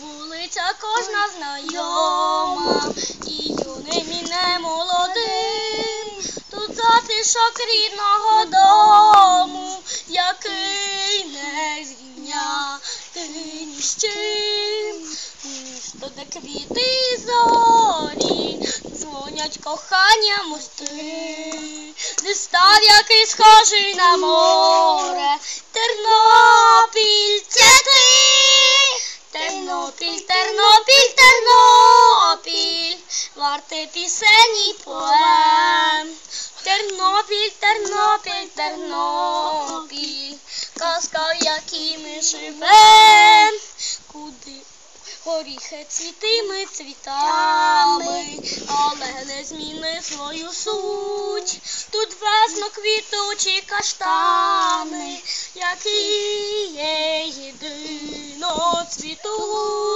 вулиця кожна знайома, і юний і не молодий, тут затишок рідного дому, який не зрівняти ні з чим. Місто, де квіти зорі, дзвонять кохання мости, де став який схожий на море, Тернопіль, Тернопіль, Тернопіль, варте пісень і поем. Тернопіль, Тернопіль, Тернопіль, казка, в якій ми живем, куди горіхи цвітими цвітами, але не зміни свою суть. Тут весно квітучі каштани, які є єдино цвітуть.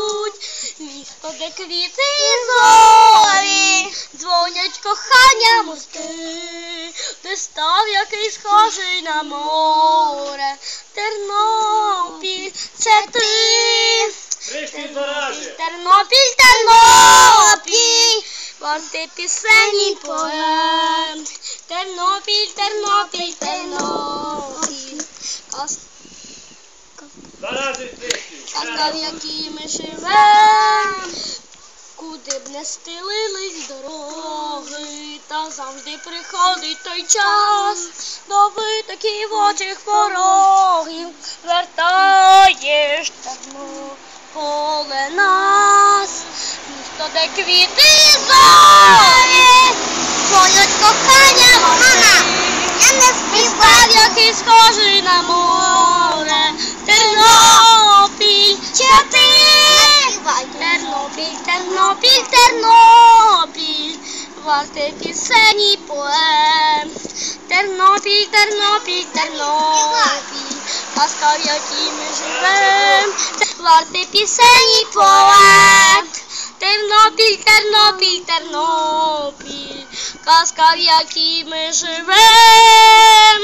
Де квіти і зорі, дзвонять кохання мости, де став який схожий на море. Тернопіль, це ти. Зарази. Тернопіль, Тернопіль, варте пісень і поем. Тернопіль, Тернопіль, Тернопіль, Каз- Зарази трішки. казка, в якій ми живем. Куди б не стелились дороги, та завжди приходить той час, до витоків очих порогів вертаєш давно поле нас, місто, де квіти зорі, дзвонять кохання мама, я не співав, який схожий на море, Тернопіль, Тернопіль, варте пісень поем. Тернопіль, Тернопіль, Тернопіль, казка, в якій ми живем. Варте пісень і поем. Тернопіль, Тернопіль, Тернопіль, казка, в якій ми живем.